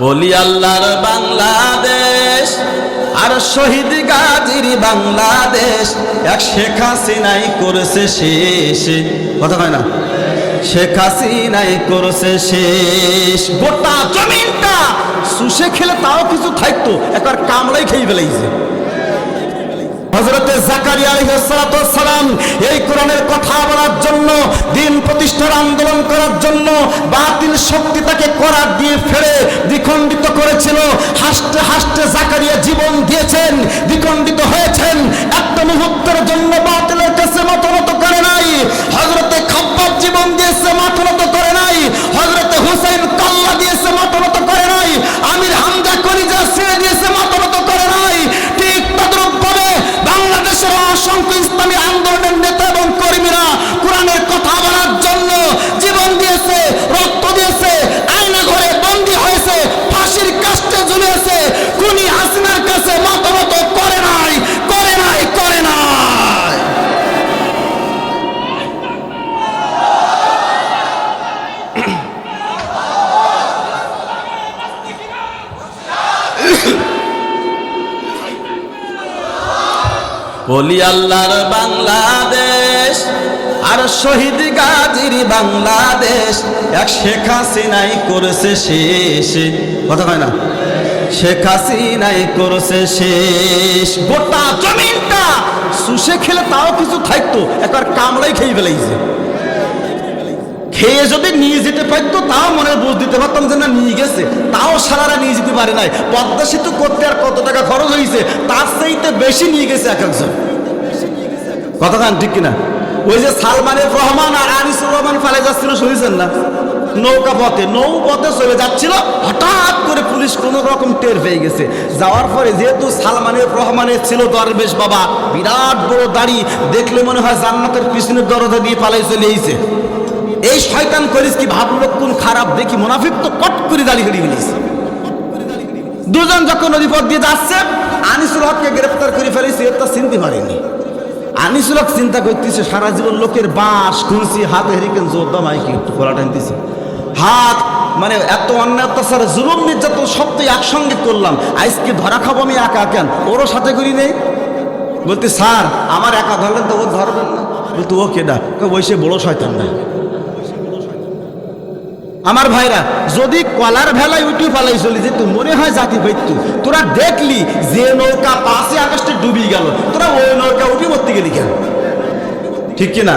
বলি আল্লাহর বাংলাদেশ আর শহীদ গাজীর বাংলাদেশ। এক শেখ হাসিনাই করেছে শেষ। কথা হয় না? শেখ হাসিনাই করেছে শেষ। গোটা জমিনটা সুষে খেলে তাও কিছু থাকতো, একবার কামড়াই খেয়ে ফেলাইছে। হজরতে জাকারিয়া আলাইহিসসালাম এই কোরআনের কথা বলার জন্য, দিন প্রতিষ্ঠার আন্দোলন করার জন্য বাতিল শক্তি তাকে করার দিয়ে ফেলে দ্বিখণ্ডিত করেছিল। হাসতে হাসতে জাকারিয়া জীবন দিয়েছেন, দ্বিখণ্ডিত হয়েছেন। একটা মুহূর্তের জন্য বাতিলের কাছে মতনত করে নাই হজরতে খাব্বাব জীবন দিয়েছে মতনত করে নাই হজরতে হুসাইন কাল্লা দিয়েছে মতনত করে নাই আমির হামজা কলিজা ছেড়ে দিয়েছে মতনত করে নাই ঠিক তদ্রুপ ভাবে বাংলাদেশের অসংখ্য ইসলামী আন্দোলনের নেতা এবং কর্মীরা কোরআনের কথা বলার জন্য জীবন দিয়েছে রক্ত দিয়েছে আয়না ঘরে বন্দী হয়েছে ফাঁসির কাষ্টে ঝুলিয়েছে খুনি হাসিনার কাছে মতামত করে নাই করে নাই করে নাই বলি আল্লাহর বাংলাদেশ আর শহীদ গাজীর বাংলাদেশ। এক শেখ হাসিনাই করেছে শেষ। কথা হয় না? শেখ হাসিনাই করেছে শেষ। গোটা জমিনটা সুশে খেলে তাও কিছু থাকতো, একবার কামড়াই খেয়ে ফেলাইছে। খেয়ে যদি নিয়ে যেতে পারতো, তাও মনে বুঝ দিতে পারতাম যে না, নিয়ে গেছে। তাও সারারা নিয়ে যেতে পারে নাই। পদ্মা সেতু করতে আর কত টাকা খরচ হয়েছে তার চাইতে বেশি নিয়ে গেছে এক একজন। কান ঠিক কিনা? ওই যে সালমানের রহমান আর আনিসুর রহমান ফেলে যাচ্ছিল, শুনেছেন না? নৌকা পথে, নৌ পথে চলে যাচ্ছিল, হঠাৎ করে পুলিশ কোনো রকম টের পেয়ে গেছে। যাওয়ার পরে যেহেতু সালমানের রহমানের ছিল দরবেশ বাবা, বিরাট বড় দাড়ি, দেখলে মনে হয় জান্নাতের পিছনের দরজা দিয়ে পালাই চলে এসেছে। এই শয়তান করিস কি? ভাবলো, কোন খারাপ দেখি মুনাফিক তো কট করে দাঁড়িয়ে দাঁড়িয়ে ফেলিস। দুজন যখন নদী পথ দিয়ে যাচ্ছে, আনিসুল হককে গ্রেপ্তার করে ফেলেছে এর তো চিনতে পারেনি। আনিসুল হক চিন্তা করতেছে, সারা জীবন লোকের বাঁশ খুলছি হাতে হেরিকেন, জোর দামাই কি একটু কলা টানতেছে। হাত মানে এত অন্যায়, অত্যাচার, জুলুম, নির্যাতন সব তো একসঙ্গে করলাম। আজকে ধরা খাব আমি একা কেন ওরও সাথে করি নেই। বলতে, স্যার, আমার একা ধরলেন তো ও ধরবেন না। বলতে, ও কেডা? ওই সে বড় শয়তান না। আমার ভাইরা, যদি কলার ভেলায় উঠি পালাই চলি, যে তুই মনে হয় জাতি পাইতু তোরা দেখলি যে নৌকা পাশে আগস্টে ডুবি গেল, তোরা ওই নৌকা উঠি মরতে গেলি কেন? ঠিক কি না?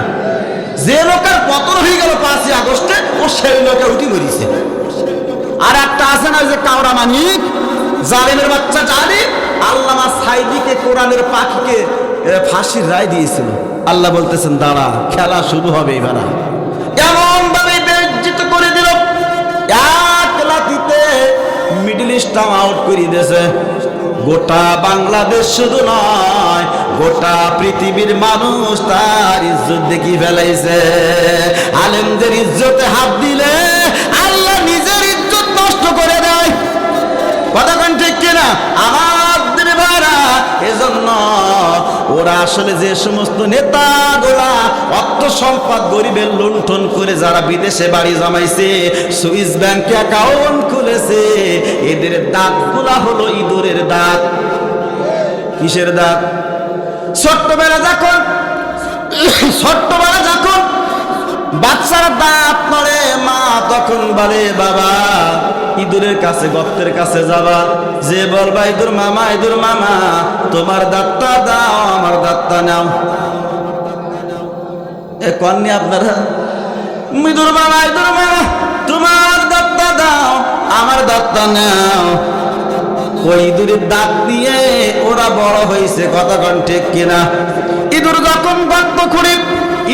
যে নৌকার পতন হয়ে গেল পাঁচই আগস্টে ও সেই নৌকা উঠি মরিছে। আর একটা আছে না যে কাওড়া মানিক, জালেমের বাচ্চা জানি আল্লামা সাইদিকে, কোরআনের পাখিকে ফাঁসির রায় দিয়েছিল। আল্লাহ বলতেছেন, দাঁড়া, খেলা শুরু হবে এবার ইস্টাম আউট করে দিয়েছে। গোটা বাংলাদেশ শুধু নয়, গোটা পৃথিবীর মানুষ তার ইজ্জত দেখি ফেলাইছে। আলেমদের ইজ্জতে হাত দিলে আল্লাহ নিজের ইজ্জত নষ্ট করে দেয়। কথা কোন ঠিক কিনা? আমার দিনে ভাইরা, এজন্য ওরা আসলে যে সমস্ত নেতাগুলা অর্থ সম্পদ গরিবের লুণ্ঠন করে যারা বিদেশে বাড়ি জমাইছে, সুইস ব্যাংকে অ্যাকাউন্ট খুলেছে এদের দাঁতগুলা হলো ইঁদুরের দাঁত। কিসের দাঁত? ছোট্টবেলা যখন ছোট্টবেলা যখন বাচ্চার দাঁত নড়ে, মা তখন বলে, বাবা, ইঁদুরের কাছে, গর্তের কাছে যাবা। যে বলবা, ইঁদুর মামা ইঁদুর মামা, তোমার দাঁতটা দাও, আমার দাঁতটা নাও। এ কননি আপনারা ইঁদুর মামা ইঁদুর মামা, তোমার আমার দাঁতটা নাও। ওই ইঁদুরের দাঁত দিয়ে ওরা বড় হয়েছে কতক্ষণ ঠিক কিনা? ইঁদুর যখন গর্ত খুঁড়ি,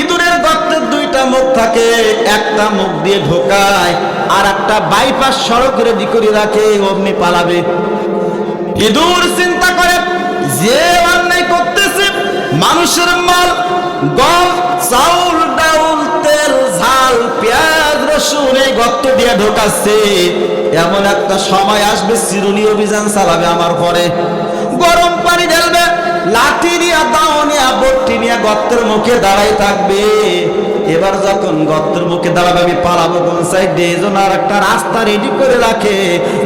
ইঁদুরের গর্তের দুইটা মুখ থাকে, একটা মুখ দিয়ে ঢোকায়, আর একটা বাইপাস সড়ক রেডি করে রাখে, অমনি পালাবে। ইঁদুর চিন্তা করে, যে অন্যায় করতেছে, মানুষের মাল, গম, চাউল এই গর্ত দিয়ে ঢোকাচ্ছে। এমন একটা সময় আসবে চিরুনি অভিযান চালাবে আমার পরে গরম পানি ঢেলবে, লাঠি দিয়া দাও নিয়ে বট্টি নিয়ে গর্তের মুখে দাঁড়াই থাকবে। এবার যখন গর্তের মুখে দাঁড়াবে, আমি পালাবো কোন সাইড? দিয়ে জন্য আর একটা রাস্তা রেডি করে রাখে।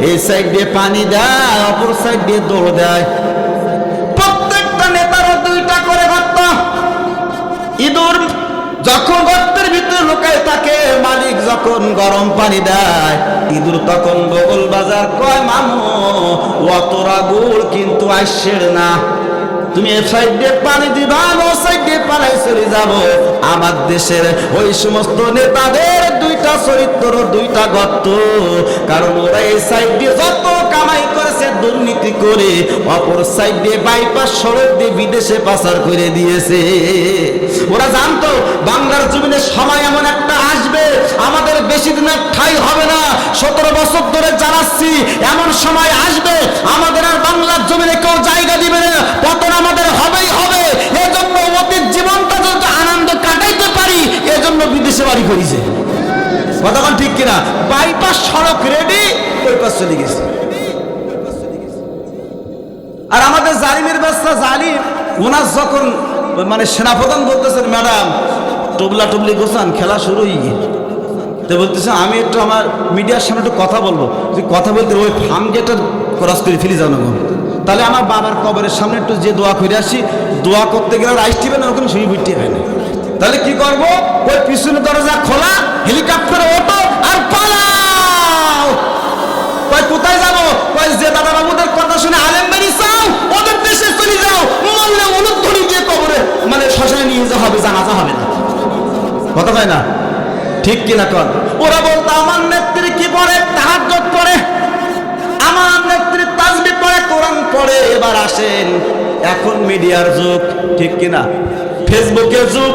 এই সাইড দিয়ে পানি দেয়, অপর সাইড দিয়ে দৌড় দেয়। প্রত্যেকটা নেতারও দুইটা করে গর্ত। ইঁদুর যখন ভিতরে লুকায় তাকে মালিক যখন গরম পানি দেয়, ইঁদুর তখন বগল বাজার কয়, মামু, অতরা গুড় কিন্তু আসছে না। তুমি সাইড দিয়ে পানি দিবা সাইড দিয়ে পালাই চলে যাব। আমার দেশের ওই সমস্ত নেতাদের দুইটা চরিত্র, দুইটা গর্ত। কারণ ওরা এই সাইড দিয়ে যত কামাই করেছে, দুর্নীতি করে অপর সাইড দিয়ে বাইপাস সড়ক দিয়ে বিদেশে পাচার করে দিয়েছে। ওরা জানতো, বাংলার জমিনে সময় এমন একটা আসবে, আমাদের বেশি দিনের ঠাই হবে না। সতেরো বছর ধরে জানাচ্ছি, এমন সময় আসবে, আমাদের আর বাংলার জমিনে কেউ জায়গা দিবে না। পতন আমাদের হবেই হবে। এজন্য অতীত জীবনটা যদি আনন্দ কাটাইতে পারি, এজন্য বিদেশে বাড়ি করেছে কতক্ষণ ঠিক কিনা? বাইপাস সড়ক রেডি ওই পাশ চলে গেছে। আর আমাদের জালিমের ব্যবসা জালিম। ওনার যখন মানে সেনাপ্রধান বলতেছেন, ম্যাডাম, টুবলা টুবলি গোসান খেলা শুরু হয়ে গিয়ে তো বলতেছে, আমি একটু আমার মিডিয়ার সামনে একটু কথা বলব। যে কথা বলতে ওই ফার্ম গেটটা ক্রস করে ফেলি না তাহলে আমার বাবার কবরের সামনে একটু যে দোয়া করে আসি, দোয়া করতে গেলে রাইস টিবে না, ওখানে শুয়ে বুঝতে হয় না। তাহলে কি করব? ওই পিছনে দরজা খোলা, হেলিকপ্টারে ওঠো আর পালাও। কয়, কোথায় যাব? কয়, যে দাদা বাবুদের কথা শুনে আলেম বাড়ি চাও ওদের দেশে চলে যাও। মরলে অনুধ্বনি দিয়ে কবরে মানে শ্মশানে নিয়ে যাওয়া হবে, জানাজা হবে না। কথা হয় না? ঠিক কিনা কর ওরা বলতো, আমার নেত্রী কি পড়ে তাহাজ্জত পড়ে? আমার নেত্রী তাজবি পড়ে, কোরআন পড়ে, এবার আসেন। এখন মিডিয়ার যুগ, ঠিক কিনা? ফেসবুকের যুগ,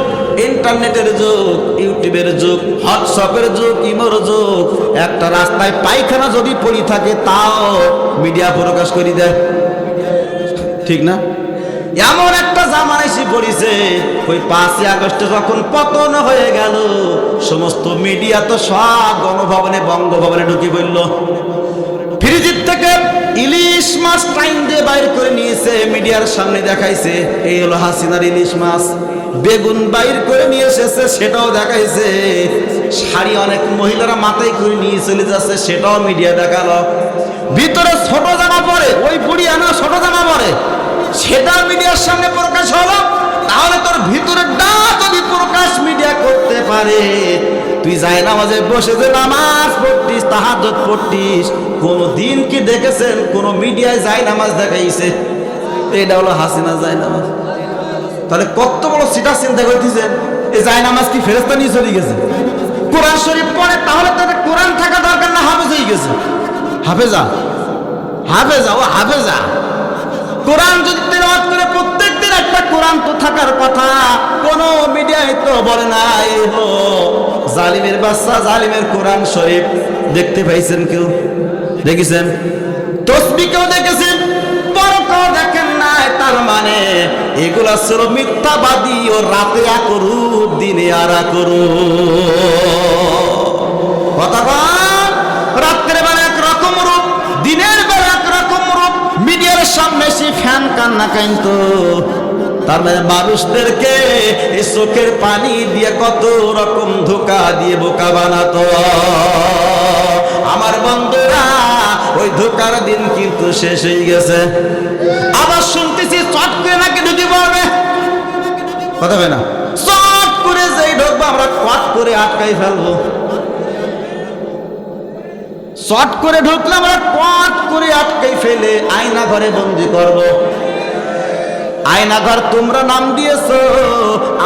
ইন্টারনেটের যুগ, ইউটিউবের যুগ, হোয়াটসঅ্যাপের যুগ, ইমোর যুগ, একটা রাস্তায় পায়খানা যদি পড়ি থাকে, তাও মিডিয়া প্রকাশ করে দেয়। ঠিক না? এমন একটা জামান এসে পড়েছে, ওই পাঁচই আগস্টে যখন পতন হয়ে গেল, সমস্ত মিডিয়া তো সব গণভবনে, বঙ্গভবনে ঢুকে পড়ল। ফ্রিজের থেকে ইলিশ মাছ টাইম দিয়ে বাইর করে নিয়েছে, মিডিয়ার সামনে দেখাইছে, এই হলো হাসিনার ইলিশ মাছ। বেগুন বাইর করে নিয়ে এসেছে, সেটাও দেখাইছে। শাড়ি অনেক মহিলারা মাথায় করে নিয়ে চলে যাচ্ছে, সেটাও মিডিয়া দেখাল। ভিতরে ছোট জামা পরে, ওই বুড়ি আনা ছোট জামা পরে। সেটা মিডিয়ার সামনে প্রকাশ হলো, তাহলে তোর ভিতরে ডা যদি প্রকাশ মিডিয়া করতে পারে, তুই যাই নামাজে বসে যে নামাজ পড়তিস তাহাজত পড়তিস কোন দিন কি দেখেছেন, কোন মিডিয়ায় যাই নামাজ দেখাইছে? এটা হলো হাসিনা যাই নামাজ। তাহলে কত বড় সিটা চিন্তা করতেছেন এই যাই নামাজ কি ফেরেস্তা নিয়ে চলে গেছে? কোরআন শরীফ পড়ে, তাহলে তাদের কোরআন থাকা দরকার না, হাফেজ হয়ে গেছে। হাফেজা হাফেজা, ও হাফেজা। কোরআন যদি তেলাওয়াত করে প্রত্যেক দিন একটা কোরআন তো থাকার কথা, কোন মিডিয়ায় তো বলে না, এই হলো জালিমের বাচ্চা জালিমের কোরআন শরীফ। দেখতে পাইছেন কেউ? দেখেছেন? তসবি কেউ দেখেছেন? বরকও দেখেন নাই, তার মানে এগুলা ছিল মিথ্যাবাদী ও রাতে করু দিনে আরা করু কথা কন? রাত্রে সামনে সে ফ্যান কান্না কাইন্ত তার মানে মানুষদেরকে এই চোখের পানি দিয়ে কত রকম ধোকা দিয়ে বোকা বানাতো। আমার বন্ধুরা, ওই ধোকার দিন কিন্তু শেষ হয়ে গেছে। আবার শুনতেছি চট করে নাকি ঢুকে পড়বে। কথা হবে না? চট করে যেই ঢুকবো, আমরা কট করে আটকাই ফেলব। শর্ট করে ঢুকলে আমরা কট করে আটকাই ফেলে আয়না ঘরে বন্দি করব। আয়না ঘর তোমরা নাম দিয়েছ,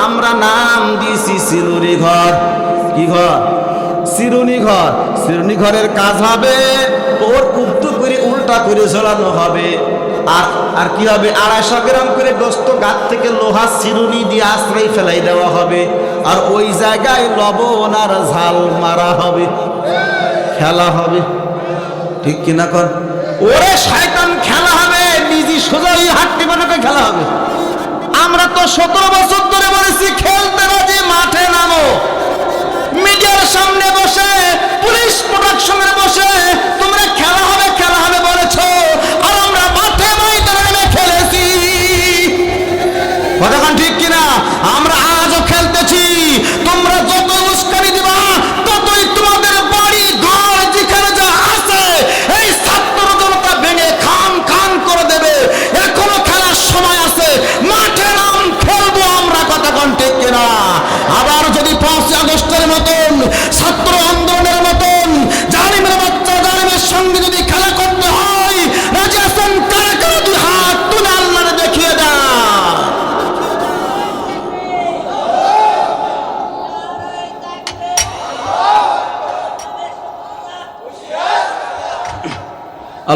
আমরা নাম দিয়েছি সিরুনি ঘর। কি ঘর? সিরুনি ঘর। সিরুনি ঘরের কাজ হবে, ওর উল্টো করে উল্টা করে ঝোলানো হবে। আর আর কি হবে? আড়াইশো গ্রাম করে গোস্ত গাছ থেকে লোহা সিরুনি দিয়ে আশ্রয় ফেলাই দেওয়া হবে। আর ওই জায়গায় লবণ আর ঝাল মারা হবে। খেলা হবে। ঠিক কিনা কর? ওরে শয়তান, খেলা হবে। নিজে সোজা ওই বানাকে খেলা হবে। আমরা তো সতেরো বছর ধরে বলেছি, খেলতে রাজি, মাঠে নামো। মিডিয়ার সামনে বসে, পুলিশ প্রোডাকশনের বসে, তোমরা খেলা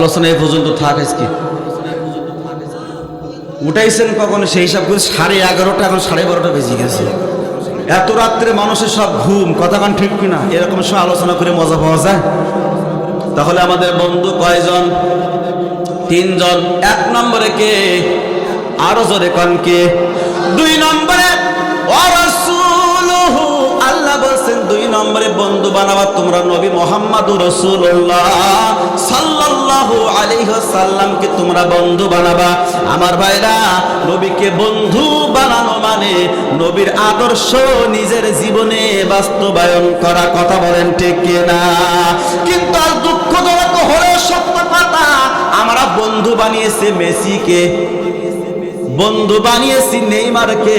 আলোচনা এই পর্যন্ত থাক আজকে। উঠাইছেন কখন? সেই হিসাব করে সাড়ে এগারোটা, এখন সাড়ে বারোটা বেজে গেছে। এত রাত্রে মানুষের সব ঘুম, কথা কান ঠিক কিনা? এরকম সব আলোচনা করে মজা পাওয়া যায়? তাহলে আমাদের বন্ধু কয়জন? তিনজন। এক নম্বরে কে? আরও জোরে কন কে? দুই নম্বরে নম্বরে বন্ধু বানাবা তোমরা নবী মোহাম্মদ রসুল্লাহ সাল্লামকে তোমরা বন্ধু বানাবা। আমার ভাইরা, নবীকে বন্ধু বানানো মানে নবীর আদর্শ নিজের জীবনে বাস্তবায়ন করা। কথা বলেন ঠিক না কিন্তু আর দুঃখজনক হলেও সত্য কথা, আমরা বন্ধু বানিয়েছে মেসিকে, বন্ধু বানিয়েছি নেইমারকে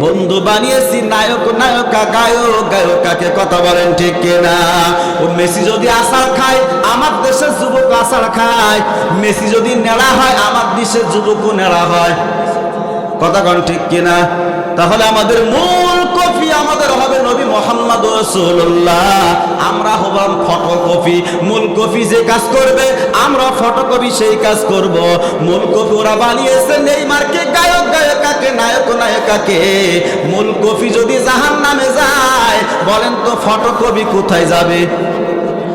বন্ধু বানিয়েছি নায়ক, নায়কা, গায়ক, গায়কাকে কথা বলেন ঠিক কিনা? ও মেসি যদি আসার খায়, আমার দেশের যুবক আসার খায়। মেসি যদি নেড়া হয়, আমার দেশের যুবকও নেড়া হয়। কথা কন ঠিক কিনা? তাহলে আমাদের মূল কপি আমাদের হবে নবী মোহাম্মদ রসুল্লাহ আমরা হবাম ফটোকপি মূল কপি যে কাজ করবে, আমরা ফটোকপি সেই কাজ করব। মূল কপি ওরা বানিয়েছে নেইমারকে, গায়ক গায়কাকে, নায়ক নায়কাকে। মূল কপি যদি জাহান নামে যায়, বলেন তো ফটোকপি কোথায় যাবে?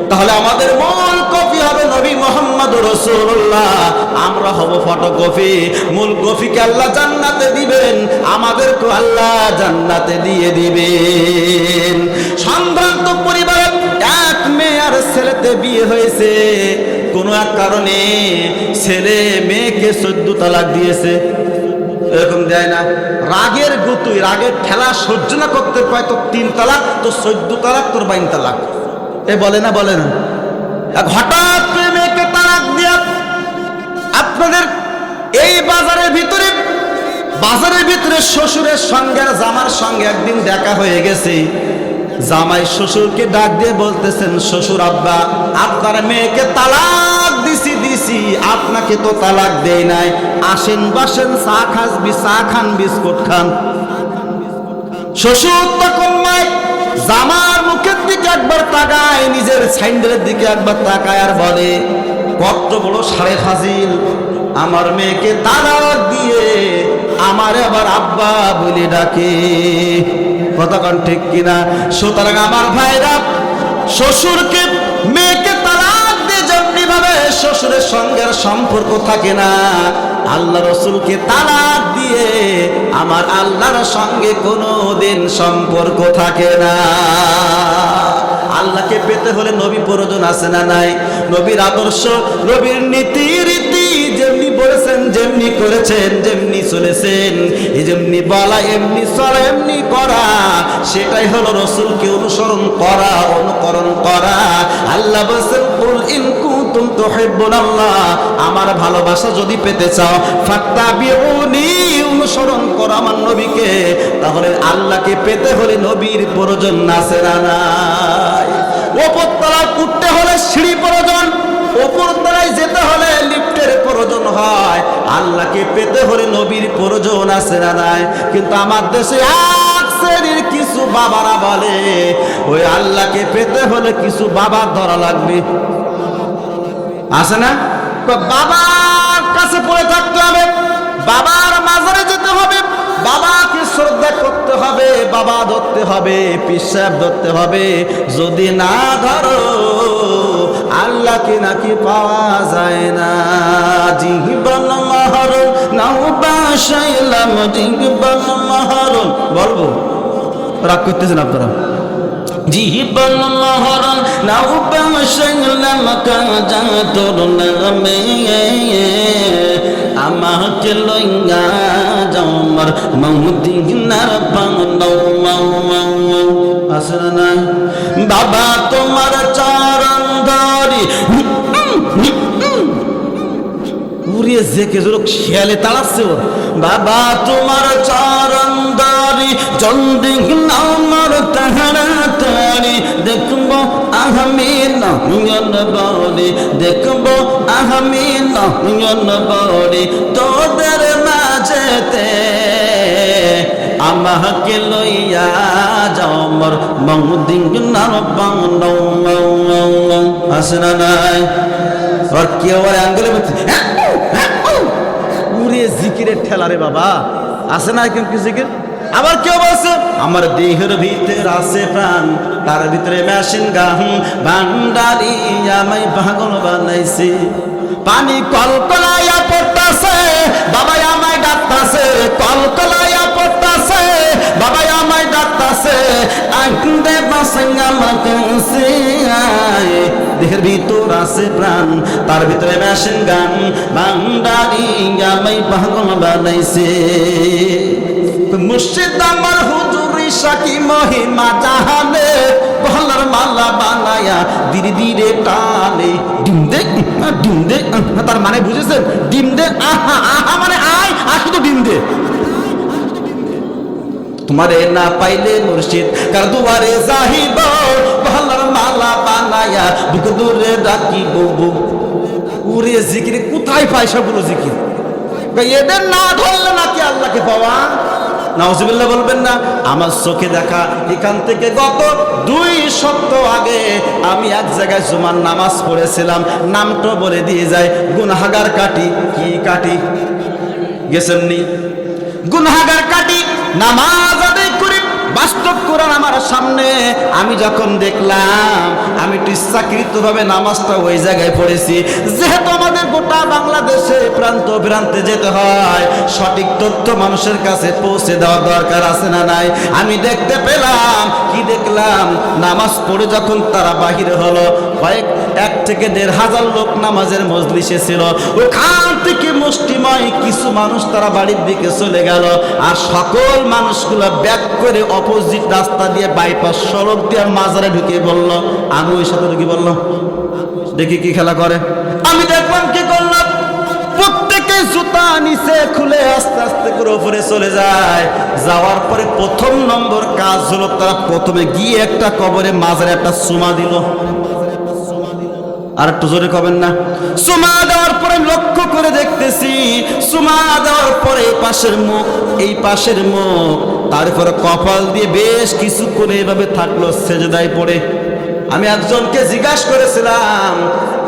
তাহলে আমাদের মূল কপি হবে নবী মোহাম্মদ রসুল্লাহ আমরা হব ফটোকপি। মূল কপিকে আল্লাহ জান্নাতে দিবেন আমাদেরকে আল্লাহ জান্নাতে দিয়ে দিবেন। সম্ভ্রান্ত পরিবারের এক ছেলেতে বিয়ে হয়েছে। কোনো এক কারণে ছেলে মেয়েকে চোদ্দ তালাক দিয়েছে। এরকম দেয় না। রাগের গুতুই রাগের ঠেলা সহ্য না করতে পায় তো তিন তালাক, তো চোদ্দ তালাক, তোর বাইন তালাক। এ বলে না বলে না। হঠাৎ করে মেয়েকে তালাক দিয়া আপনাদের এই বাজারের ভিতরে বাজারের ভিতরে শ্বশুরের সঙ্গে আর জামার সঙ্গে একদিন দেখা হয়ে গেছে। জামাই শ্বশুরকে ডাক দিয়ে বলতেছেন, শ্বশুর আব্বা, আপনার মেয়েকে তালাক দিছি দিছি, আপনাকে তো তালাক দেয় নাই। আসেন, বাসেন, চা খাসবি, চা খান, বিস্কুট খান। শ্বশুর তখন মায় জামার মুখের দিকে একবার তাকায়, নিজের সাইন্ডেলের দিকে একবার তাকায় আর বলে, কত বড় সাড়ে ফাজিল, আমার মেয়েকে তালাক দিয়ে আমার আবার আব্বা বলে ডাকে। কতক্ষণ ঠিক কিনা? সুতরাং আমার ভাইরা, শ্বশুরকে মেয়েকে তালাক দিয়ে যেমনি ভাবে শ্বশুরের সঙ্গে সম্পর্ক থাকে না, আল্লাহ রসুলকে তালাক দিয়ে আমার আল্লাহর সঙ্গে কোনো দিন সম্পর্ক থাকে না। আল্লাহকে পেতে হলে নবী প্রয়োজন আছে না নাই? নবীর আদর্শ, নবীর নীতি রীতি যেমনি বলেছেন যেমনি করেছেন, যেমনি চলেছেন যেমনি বলা, এমনি চলা, এমনি করা, সেটাই হলো রসুলকে অনুসরণ করা, অনুকরণ করা। আল্লাহ আমার ভালোবাসা যদি পেতে চাও, ফাত্তাবিউনি, অনুসরণ করো আমার নবীকে। তাহলে আল্লাহকে পেতে হলে নবীর প্রয়োজন আছে না নাই। ওপর তলায় উঠতে হলে সিঁড়ি প্রয়োজন ওপর প্রয়োজন হয়। আল্লাহকে পেতে হলে নবীর প্রয়োজন আছে না নাই। কিন্তু আমার দেশে কিছু বাবারা বলে, ওই আল্লাহকে পেতে হলে কিছু বাবার ধরা লাগবে। আছে না? বাবার কাছে পড়ে থাকতে হবে, বাবার মাজারে যেতে হবে, বাবাকে শ্রদ্ধা করতে হবে, বাবা ধরতে হবে পিসাব ধরতে হবে। যদি না ধরো আল্লাহকে নাকি পাওয়া যায় না। জিহবান মাহরুম নাও বাসাইলাম জিহবান মাহরুম। বলব রাগ করতেছেন আপনারা? জীবন মহরণ নাও বাসাইলাম কাজা তোর নামে। আমাকে লইয়া যাও আমার মৌদিনার পাও আসলে না বাবা তোমার উড়িয়ে জেকে জোর খেয়ালে তাড়াচ্ছে ওর। বাবা, তোমার চরণ ধরি চন্দি আমার তাহারা তারি। দেখব আহমি নয়ন বলি দেখব আহমি নয়ন বলি তোদের মাঝেতে আমাকে লইয়া যাও মোর নার বাংলা আসে না নাই? আর কেউ আঙ্গুলে জিকিরের ঠেলা রে বাবা। আছে না কেউ কি জিকির? আবার কেউ বলছে, আমার দেহের ভিতর আছে প্রাণ, তার ভিতরে মেশিন গান, ভান্ডারি আমায় পাগল বানাইছে। পানি কলকলাইয়া পড়তাছে বাবা আমায় ডাকতাছে, কলকলাইয়া বাবাই আমায় ডাকতাছে আইন্দে বাসাঙ্গা মাকাছে দেহের ভিতর আছে প্রাণ তার ভিতরে মেশিন গান ভান্ডারি আমায় পাগল বানাইছে। মুর্শিদ আমার হুজুরি সাকি মহিমা জাহানে বহলার মালা বানায়া ধীরে ধীরে টানে। ডিম দে আহ, ডিম দে আহ, তার মানে বুঝেছেন? ডিম দে আহা আহা মানে আয় আর শুধু ডিম দে। তোমারে না পাইলে মুর্শিদ, কার দুয়ারে যাহিব? বহলার মালা বানায়া বুক দূরে ডাকিব। উরে জিকির, কোথায় পায় সবগুলো জিকির? এদের না ধরলে নাকি আল্লাহকে পাওয়া? নাউজুবিল্লাহ বলবেন না, আমার চোখে দেখা এখান থেকে গত দুই সপ্তাহ আগে আমি এক জায়গায় জুমার নামাজ পড়েছিলাম, নামটা বলে দিয়ে যায়, গুনাহাগার কাটি কি কাটি গেছেননি? গুনাহাগার কাটি নামাজ আদায় করি। বাস্তব কোরআন আমার সামনে। আমি যখন দেখলাম, আমি একটু ইচ্ছাকৃতভাবে নামাজটা ওই জায়গায় পড়েছি। যেহেতু আমাদের গোটা বাংলাদেশে প্রান্ত প্রান্তে যেতে হয়, সঠিক তথ্য মানুষের কাছে পৌঁছে দেওয়ার দরকার আছে না নাই? আমি দেখতে পেলাম, কি দেখলাম? নামাজ পড়ে যখন তারা বাহির হলো, কয়েক এক থেকে দেড় হাজার লোক নামাজের মজলিসে ছিল। ওখান থেকে মুষ্টিময় কিছু মানুষ তারা বাড়ির দিকে চলে গেল। আর সকল মানুষগুলো ব্যাক করে অপোজিট রাস্তা দিয়ে বাইপাস সড়ক দিয়ে মাজারে ঢুকে বলল আমি ওই সাথে ঢুকে বললাম দেখি কি খেলা করে। আমি দেখলাম কি করলাম? প্রত্যেকে জুতা নিচে খুলে আস্তে আস্তে করে উপরে চলে যায়। যাওয়ার পরে প্রথম নম্বর কাজ হলো তারা প্রথমে গিয়ে একটা কবরে মাজারে একটা সুমা দিল। আর একটু জোরে কবেন না। সুমা দেওয়ার পরে লক্ষ্য করে দেখতেছি, সুমা দেওয়ার পরে পাশের মুখ, এই পাশের মুখ। তারপরে কপাল দিয়ে বেশ কিছুক্ষণ এইভাবে থাকল সেজদায় পড়ে। আমি একজনকে জিজ্ঞাসা করেছিলাম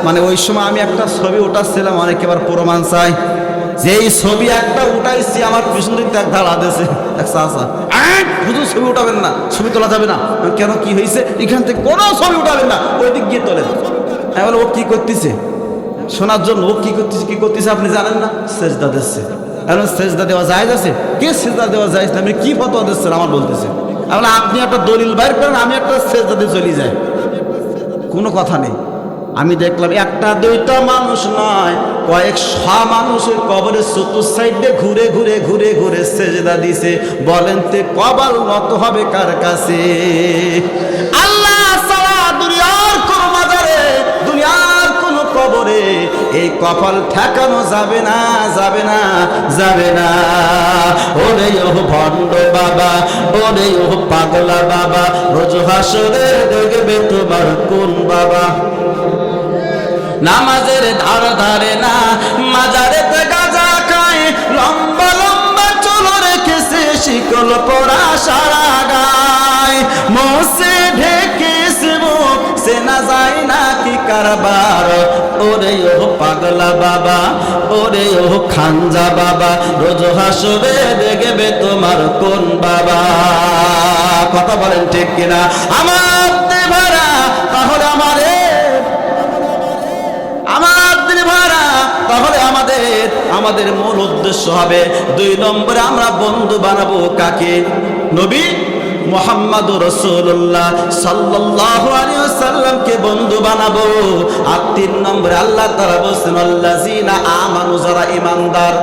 মানে ওই সময় আমি একটা ছবি উঠাচ্ছিলাম, অনেকে আবার প্রমাণ চাই যে এই ছবি একটা উঠাইছি, আমার পিছন দিক থেকে দাঁড়া দিয়েছে। এক চাষা শুধু ছবি উঠাবেন না, ছবি তোলা যাবে না। কেন, কি হয়েছে? এখান থেকে কোনো ছবি উঠাবেন না, ওই দিক গিয়ে তোলেন। আমি ও কি করতেছে? শোনার জন্য ও কি করতেছে কি করতেছে আপনি জানেন না? সেজদা দিচ্ছে। এখন সেজদা দেওয়া যায় আছে? কে সেজদা দেওয়া যায় আপনি কি ফতোয়া দিচ্ছেন আমার বলতেছে। বলে, আপনি একটা দলিল বাইর করেন আমি একটা সেজদা দিয়ে চলে যাই। কোনো কথা নেই। আমি দেখলাম একটা দুইটা মানুষ নয় কয়েক শ মানুষের কবরের চতুর সাইডে ঘুরে ঘুরে ঘুরে ঘুরে সেজদা দিছে। বলেন তে কবাল নত হবে কার কাছে? আল্লাহ কবরে এই কপাল ঠেকানো যাবে না যাবে না যাবে না। ওরে ও ভণ্ড বাবা, ওরে ও পাগলা বাবা, রোজ হাসরে দেখবে তোমার কোন বাবা। নামাজের ধার ধারে না, মাজারে গাজা খায়, লম্বা লম্বা চলো রেখেছে শিকল পড়া সারা গায়। মোসে ঢেকেছে মুখ সে না যায় না কি কারবার? ওরে ও পাগলা বাবা, ওরে ও খাঞ্জা বাবা, রোজ হাসবে, দেখবে তোমার কোন বাবা। কথা বলেন ঠিক কিনা? আমার দেভারা তাহলে আমারে আমার তাহলে আমাদের আমাদের মূল উদ্দেশ্য হবে, দুই নম্বরে আমরা বন্ধু বানাবো কাকে? নবী? মোহাম্মদ রসুল্লাহ সাল্লাহ সাল্লামকে বন্ধু বানাবো। আর তিন নম্বরে আল্লাহ তারা বলছেন আল্লাহ আমানু, যারা ইমানদার